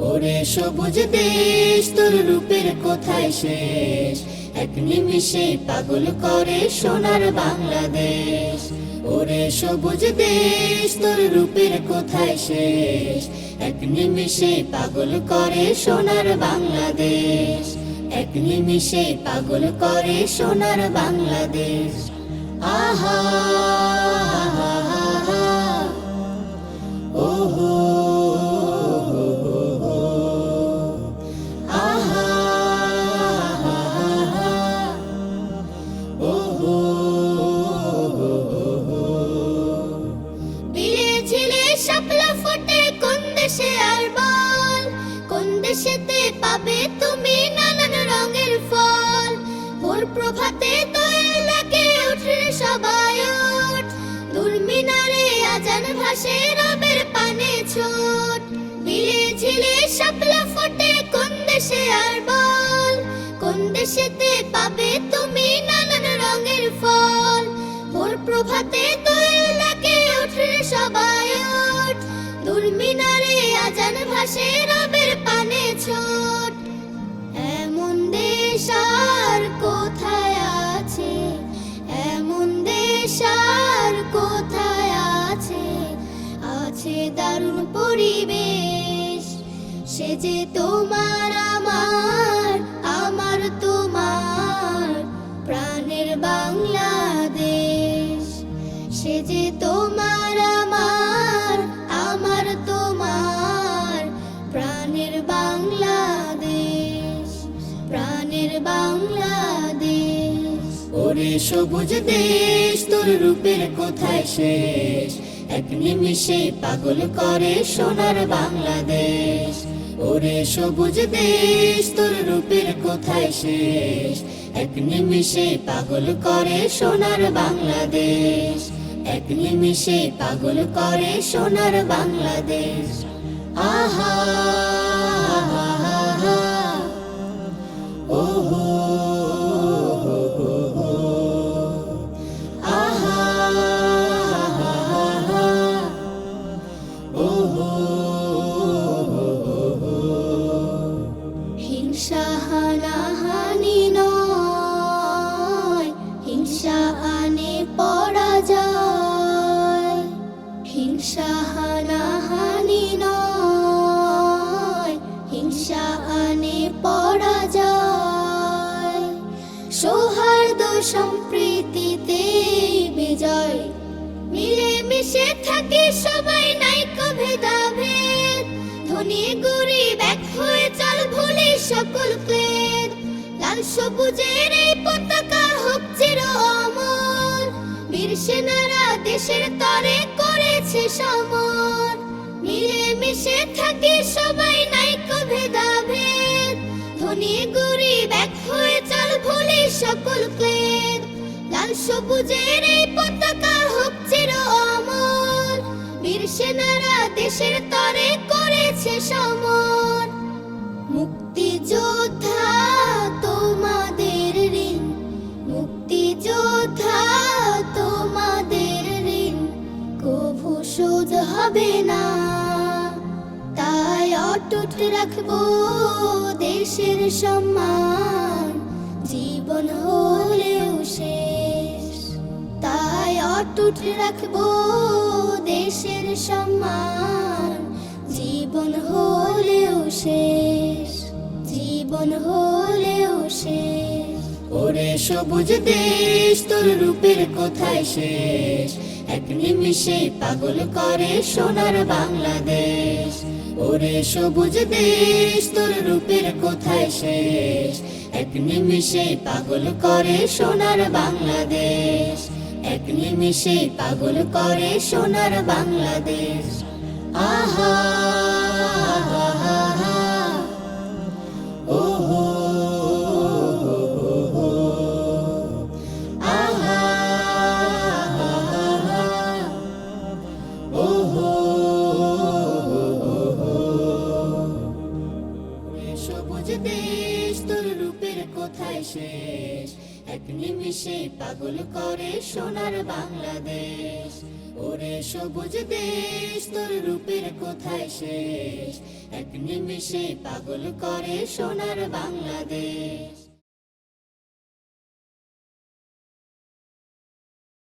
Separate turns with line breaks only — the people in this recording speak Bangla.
ওরে সবুজ দেশ, তোর রূপের কোথায় শেষ? এক নিমিষে পাগল করে সোনার বাংলাদেশ। ওরে সবুজ দেশ, তোর রূপের কোথায় শেষ? এক নিমিষে পাগল করে সোনার বাংলাদেশ। এক নিমিষে পাগল করে সোনার বাংলাদেশ। আহা
দেশেতে পাবে তুমি নানান রঙের ফল। ভোর প্রভাতে দোয়েল লাগে উঠে সবাই ওঠ। দূর মিনারে আজান ভাসে রবের পানে ছোট। বিলে ঝিলে শাপলা ফোটে কোন দেশে আর বল? কোন দেশেতে পাবে তুমি নানান রঙের ফল? ভোর প্রভাতে দোয়েল আছে দারুণ পরিবেশ। সে যে তোমার আমার আমার তোমার প্রাণের বাংলাদেশ। সে যে তোমার আমার আমার তোমার প্রাণের বাংলাদেশ। প্রাণের বাংলাদেশ।
ওরে সবুজ দেশ, তোর রূপের কোথায় শেষ? এক নিমিষে পাগল করে সোনার বাংলাদেশ। ওরে সবুজ দেশ, তোর রূপের কোথায় শেষ? এক নিমিষে পাগল করে সোনার বাংলাদেশ। এক নিমিষে পাগল করে সোনার বাংলাদেশ। আহা!
হানাহানি নয় হিংসা আনে হিংসা নয় হিংসা আনে সম্প্রীতিতে বিজয় মিলে মিশে থাকে সবাই নাইকো ভেদাভেদ। ধনী ভুলি সকল লাল সবুজের এই পতাকা হোক চির অমর বীর সেনারা দেশের তরে করেছে সমর। থাকে সবাই ভেদাভেদ। ধনী গরিব এক হয়ে চল ভুলি সকল ক্লেদ। লাল সবুজের এই পতাকা হোক চির অমর বীর সেনারা দেশের তরে করেছে সমর। শোধ হবে না। তাই অটুট রাখব দেশের সম্মান। জীবন হলেও শেষ। তাই অটুট রাখব দেশের সম্মান। জীবন হলেও শেষ। জীবন হলেও শেষ।
ওরে সবুজ দেশ, তোর রূপের কোথায় শেষ? এক নিমিষে পাগল করে সোনার বাংলাদেশ। ওরে সবুজ দেশ তোর রূপের কোথায় শেষ? এক নিমিষে পাগল করে সোনার বাংলাদেশ। এক নিমিষে পাগল করে সোনার বাংলাদেশ। আহা! আহা, কোথায় শেষ? এক নিমিষে পাগল করে সোনার বাংলাদেশ। ওরে সবুজ দেশ, তোর রূপের কোথায় শেষ? এক নিমিষে পাগল করে সোনার বাংলাদেশ।